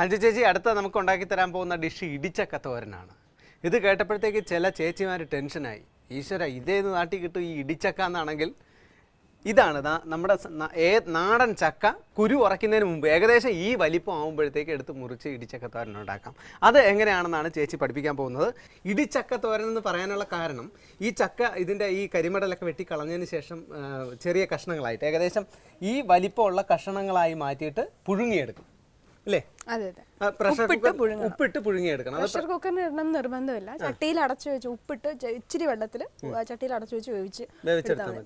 അഞ്ചു ചേച്ചി അടുത്ത നമുക്ക് ഉണ്ടാക്കി തരാൻ പോകുന്ന ഡിഷ് ഇടിച്ചക്ക തോരനാണ്. ഇത് കേട്ടപ്പോഴത്തേക്ക് ചില ചേച്ചിമാർ ടെൻഷനായി. ഈശ്വര ഇതേത് നാട്ടി കിട്ടും ഈ ഇടിച്ചക്ക എന്നാണെങ്കിൽ. ഇതാണ് നമ്മുടെ ഏ നാടൻ ചക്ക കുരു ഉറക്കുന്നതിന് മുമ്പ് ഏകദേശം ഈ വലിപ്പം ആകുമ്പോഴത്തേക്ക് എടുത്ത് മുറിച്ച് ഇടിച്ചക്ക തോരൻ ഉണ്ടാക്കാം. അത് എങ്ങനെയാണെന്നാണ് ചേച്ചി പഠിപ്പിക്കാൻ പോകുന്നത്. ഇടിച്ചക്ക തോരൻ എന്ന് പറയാനുള്ള കാരണം ഈ ചക്ക ഇതിന്റെ ഈ കരിമടലൊക്കെ വെട്ടി കളഞ്ഞതിന് ശേഷം ചെറിയ കഷ്ണങ്ങളായിട്ട് ഏകദേശം ഈ വലിപ്പമുള്ള കഷ്ണങ്ങളായി മാറ്റിയിട്ട് പുഴുങ്ങിയെടുക്കും. അല്ലേ? പ്രഷർ ഉപ്പിട്ട് കുക്കർ ഉപ്പിട്ട് പുഴുങ്ങിയെടുക്കണം. പ്രഷർ കുക്കറിന് ഇടണം നിർബന്ധമില്ല. ചട്ടിയിൽ അടച്ചു വെച്ച് ഉപ്പിട്ട് ഇച്ചിരി വെള്ളത്തിൽ ചട്ടിയിൽ അടച്ചു വെച്ച് വേവിച്ച്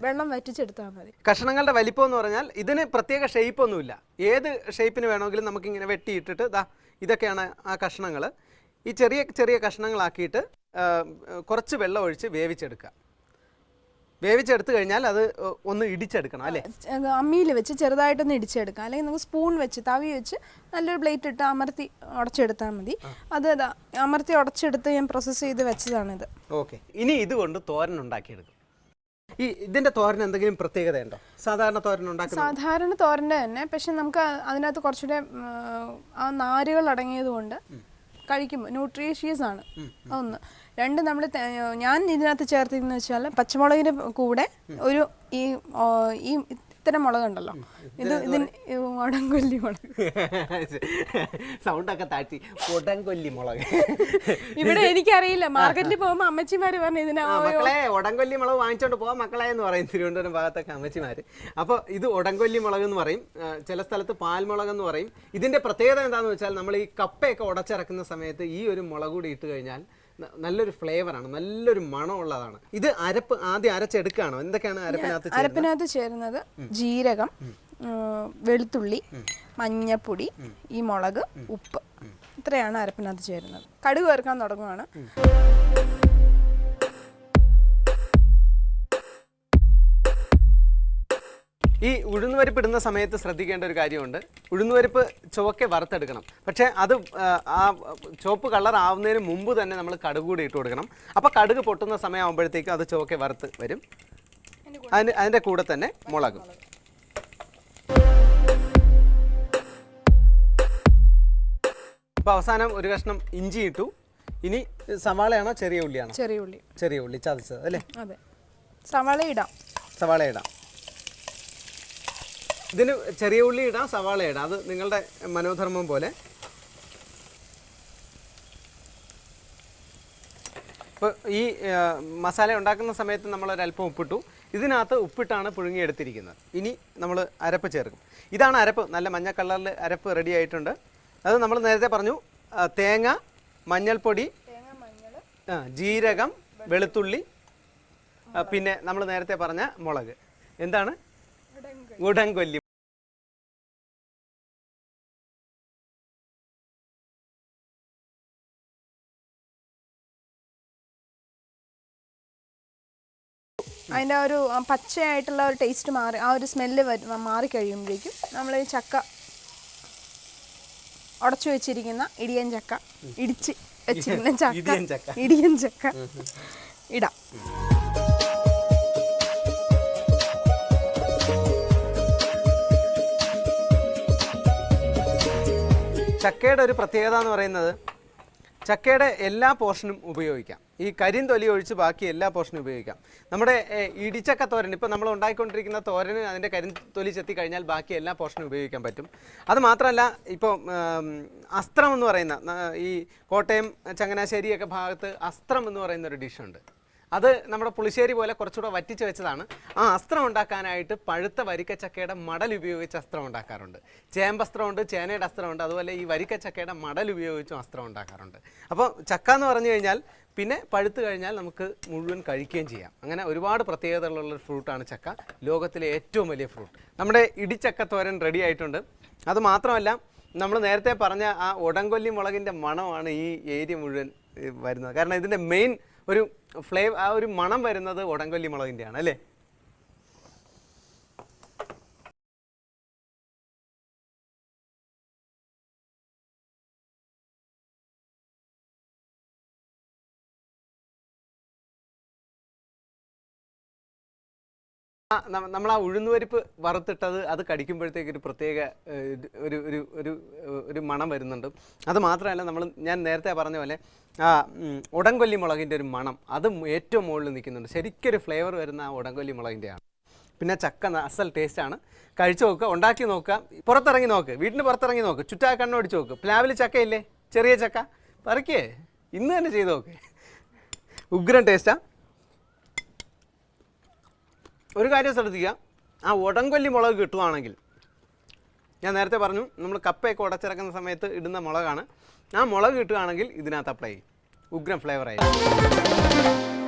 വെള്ളം വറ്റിച്ചെടുത്താൽ മതി. കഷ്ണങ്ങളുടെ വലിപ്പം എന്ന് പറഞ്ഞാൽ ഇതിന് പ്രത്യേക ഷേപ്പ് ഒന്നുമില്ല. ഏത് ഷേപ്പിന് വേണമെങ്കിലും നമുക്ക് ഇങ്ങനെ വെട്ടിയിട്ടിട്ട് ദാ ഇതൊക്കെയാണ് ആ കഷ്ണങ്ങൾ ഈ ചെറിയ ചെറിയ കഷ്ണങ്ങളാക്കിയിട്ട് കുറച്ച് വെള്ളം ഒഴിച്ച് വേവിച്ചെടുക്കുക. വേവിച്ചെടുത്ത് കഴിഞ്ഞാൽ അത് ഒന്ന് ഇടിച്ചെടുക്കണം അല്ലേ? അമ്മിയിൽ വെച്ച് ചെറുതായിട്ടൊന്ന് ഇടിച്ചെടുക്കാം. അല്ലെങ്കിൽ നമുക്ക് സ്പൂൺ വെച്ച് തവി വെച്ച് നല്ലൊരു പ്ലേറ്റ് ഇട്ട് അമർത്തി ഉടച്ചെടുത്താൽ മതി. അത് അമർത്തി ഉടച്ചെടുത്ത് ഞാൻ പ്രോസസ്സ് ചെയ്ത് വെച്ചതാണിത്. ഓക്കെ. ഇനി ഇതുകൊണ്ട് തോരൻ ഉണ്ടാക്കിയെടുക്കും. ഈ ഇതിന്റെ തോരൻ എന്തെങ്കിലും പ്രത്യേകത ഉണ്ടോ സാധാരണ തോരൻ ഉണ്ടാക്കുന്ന സാധാരണ തോരന്റെ തന്നെ. പക്ഷെ നമുക്ക് അതിനകത്ത് കുറച്ചുകൂടെ ആ നാരുകൾ അടങ്ങിയത് കൊണ്ട് കഴിക്കുമ്പോൾ ന്യൂട്രീഷ്യസ് ആണ്. ഒന്ന് രണ്ട് നമ്മൾ ഞാൻ ഇതിനകത്ത് ചേർത്തിരുന്നു വെച്ചാൽ പച്ചമുളകിന് കൂടെ ഒരു ഈ ഈ ഇത്തരം മുളകുണ്ടല്ലോ. ഇത് ഇതിന് വടംകൊല്ലി മുളക്. സൗണ്ടൊക്കെ താഴ്ത്തി. കൊടംകൊല്ലി മുളക്. ഇവിടെ എനിക്കറിയില്ല. മാർക്കറ്റിൽ പോകുമ്പോൾ അമ്മച്ചിമാര് പറഞ്ഞു ഇതിന് മക്കളെ ഒടങ്കൊല്ലി മുളക് വാങ്ങിച്ചോണ്ട് പോവാം മക്കളെ എന്ന് പറയും തിരുവനന്തപുരം ഭാഗത്തൊക്കെ അമ്മച്ചിമാര്. അപ്പോൾ ഇത് ഒടങ്കൊല്ലി മുളക് എന്ന് പറയും. ചില സ്ഥലത്ത് പാൽമുളക് എന്ന് പറയും. ഇതിന്റെ പ്രത്യേകത എന്താണെന്ന് വെച്ചാൽ നമ്മൾ ഈ കപ്പയൊക്കെ ഉടച്ചിറക്കുന്ന സമയത്ത് ഈ ഒരു മുളക് കൂടി ഇട്ട് കഴിഞ്ഞാൽ നല്ലൊരു ഫ്ലേവറാണ് നല്ലൊരു മണമുള്ളതാണ്. ഇത് അരപ്പ് ആദ്യം അരച്ചെടുക്കുകയാണോ എന്തൊക്കെയാണ് അരപ്പിനകത്ത്? അരപ്പിനകത്ത് ചേരുന്നത് ജീരകം വെളുത്തുള്ളി മഞ്ഞപ്പൊടി ഈ മുളക് ഉപ്പ്. ഇത്രയാണ് അരപ്പിനകത്ത് ചേരുന്നത്. കടുക് ചേർക്കാൻ തുടങ്ങുവാണ്. ഈ ഉഴുന്നുപരിപ്പ് ഇടുന്ന സമയത്ത് ശ്രദ്ധിക്കേണ്ട ഒരു കാര്യമുണ്ട്. ഉഴുന്നുപരിപ്പ് ചുവക്കെ വറുത്തെടുക്കണം. പക്ഷേ അത് ആ, ചുവപ്പ് കളർ ആവുന്നതിന് മുമ്പ് തന്നെ നമ്മൾ കടുക് കൂടി ഇട്ട് കൊടുക്കണം. അപ്പോൾ കടുക് പൊട്ടുന്ന സമയമാകുമ്പോഴത്തേക്കും അത് ചുവക്കെ വറുത്ത് വരും. അതിന് അതിന്റെ കൂടെ തന്നെ മുളകും. അപ്പോൾ അവസാനം ഒരു കഷ്ണം ഇഞ്ചി ഇട്ടു. ഇനി സവാളയാണോ ചെറിയ ഉള്ളിയാണോ? ചെറിയ ഉള്ളി. ചെറിയ ഉള്ളി ചതച്ചത് അല്ലേ? അതെ. സവാള ഇടാം. സവാള ഇടാം. ഇതിന് ചെറിയ ഉള്ളി ഇടാം സവാള ഇടാം. അത് നിങ്ങളുടെ മനോധർമ്മം പോലെ. ഇപ്പോൾ ഈ മസാല ഉണ്ടാക്കുന്ന സമയത്ത് നമ്മൾ ഒരല്പം ഉപ്പിട്ടു. ഇതിനകത്ത് ഉപ്പിട്ടാണ് പുഴുങ്ങിയെടുത്തിരിക്കുന്നത്. ഇനി നമ്മൾ അരപ്പ് ചേർക്കും. ഇതാണ് അരപ്പ്. നല്ല മഞ്ഞ കളറിൽ അരപ്പ് റെഡി ആയിട്ടുണ്ട്. അത് നമ്മൾ നേരത്തെ പറഞ്ഞു തേങ്ങ മഞ്ഞൾപ്പൊടി ആ, ജീരകം വെളുത്തുള്ളി പിന്നെ നമ്മൾ നേരത്തെ പറഞ്ഞ മുളക്. എന്താണ്? ഉടൻകൊല്ലി. അതിന്റെ ഒരു പച്ചയായിട്ടുള്ള ഒരു ടേസ്റ്റ് മാറി ആ ഒരു സ്മെല്ല് മാറി കഴിയുമ്പോഴേക്കും നമ്മൾ ഈ ചക്ക ഉടച്ചു വെച്ചിരിക്കുന്ന ഇടിയൻ ചക്ക ഇടിച്ച് വെച്ചിരിക്കുന്ന ചക്ക. ഇടിയൻ ചക്ക. ഇടാം. ചക്കയുടെ ഒരു പ്രത്യേകത എന്ന് പറയുന്നത് ചക്കയുടെ എല്ലാ പോർഷനും ഉപയോഗിക്കാം. ഈ കരിന്തൊലി ഒഴിച്ച് ബാക്കി എല്ലാ പോർഷനും ഉപയോഗിക്കാം. നമ്മുടെ ഇടിച്ചക്ക തോരൻ ഇപ്പോൾ നമ്മൾ ഉണ്ടാക്കിക്കൊണ്ടിരിക്കുന്ന തോരന് അതിന്റെ കരിന്തൊലി ചെത്തി കഴിഞ്ഞാൽ ബാക്കി എല്ലാ പോർഷനും ഉപയോഗിക്കാൻ പറ്റും. അത് മാത്രമല്ല ഇപ്പോൾ അസ്ത്രം എന്ന് പറയുന്ന ഈ കോട്ടയം ചങ്ങനാശ്ശേരിയൊക്കെ ഭാഗത്ത് അസ്ത്രം എന്ന് പറയുന്ന ഒരു ഡിഷുണ്ട് അത് നമ്മുടെ പുളിശ്ശേരി പോലെ കുറച്ചുകൂടെ വറ്റിച്ച് വെച്ചതാണ്. ആ അസ്ത്രം ഉണ്ടാക്കാനായിട്ട് പഴുത്ത വരിക്കച്ചക്കയുടെ മടൽ ഉപയോഗിച്ച് അസ്ത്രം ഉണ്ടാക്കാറുണ്ട്. ചേമ്പസ്ത്രമുണ്ട് ചേനയുടെ അസ്ത്രമുണ്ട് അതുപോലെ ഈ വരിക്കച്ചക്കയുടെ മടൽ ഉപയോഗിച്ചും അസ്ത്രം ഉണ്ടാക്കാറുണ്ട്. അപ്പോൾ ചക്ക എന്ന് പറഞ്ഞു കഴിഞ്ഞാൽ പിന്നെ പഴുത്ത് കഴിഞ്ഞാൽ നമുക്ക് മുഴുവൻ കഴിക്കുകയും ചെയ്യാം. അങ്ങനെ ഒരുപാട് പ്രത്യേകതകളുള്ള ഫ്രൂട്ടാണ് ചക്ക. ലോകത്തിലെ ഏറ്റവും വലിയ ഫ്രൂട്ട്. നമ്മുടെ ഇടിച്ചക്ക തോരൻ റെഡി ആയിട്ടുണ്ട്. അത് മാത്രമല്ല നമ്മൾ നേരത്തെ പറഞ്ഞ ആ ഉടങ്കൊല്ലി മുളകിന്റെ മണമാണ് ഈ ഏരിയ മുഴുവൻ വരുന്നത്. കാരണം ഇതിന്റെ മെയിൻ ഒരു ഫ്ലേവർ ആ ഒരു മണം വരുന്നത് ഉടങ്കൊല്ലി മുളകിന്റെയാണ് അല്ലേ? നമ്മൾ ആ ഉഴുന്നുപരിപ്പ് വറുത്തിട്ടത് അത് കടിക്കുമ്പോഴത്തേക്ക് ഒരു പ്രത്യേക ഒരു ഒരു ഒരു ഒരു മണം വരുന്നുണ്ട്. അത് മാത്രമല്ല നമ്മൾ ഞാൻ നേരത്തെ പറഞ്ഞ പോലെ ആ ഉടങ്കൊല്ലി മുളകിന്റെ ഒരു മണം അത് ഏറ്റവും മുകളിൽ നിൽക്കുന്നുണ്ട്. ശരിക്കൊരു ഫ്ലേവർ വരുന്ന ആ ഉടങ്കൊല്ലി മുളകിന്റെയാണ് പിന്നെ ചക്ക അസൽ ടേസ്റ്റാണ്. കഴിച്ചു നോക്കുക ഉണ്ടാക്കി നോക്കുക പുറത്തിറങ്ങി നോക്ക് വീട്ടിന് പുറത്തിറങ്ങി നോക്ക് ചുറ്റാ കണ്ണോടിച്ച് നോക്ക്. പ്ലാവിൽ ചക്കയില്ലേ? ചെറിയ ചക്ക? പറിക്കേ ഇന്ന് തന്നെ ചെയ്ത് നോക്ക്. ഉഗ്രൻ ടേസ്റ്റാ. ഒരു കാര്യം ശ്രദ്ധിക്കുക. ആ ഉടങ്കൊല്ലി മുളക് കിട്ടുവാണെങ്കിൽ ഞാൻ നേരത്തെ പറഞ്ഞു നമ്മൾ കപ്പയൊക്കെ ഉടച്ചിറക്കുന്ന സമയത്ത് ഇടുന്ന മുളകാണ്. ആ മുളക് കിട്ടുകയാണെങ്കിൽ ഇതിനകത്ത് അപ്ലൈ ചെയ്യും. ഉഗ്രം ആയിരിക്കും.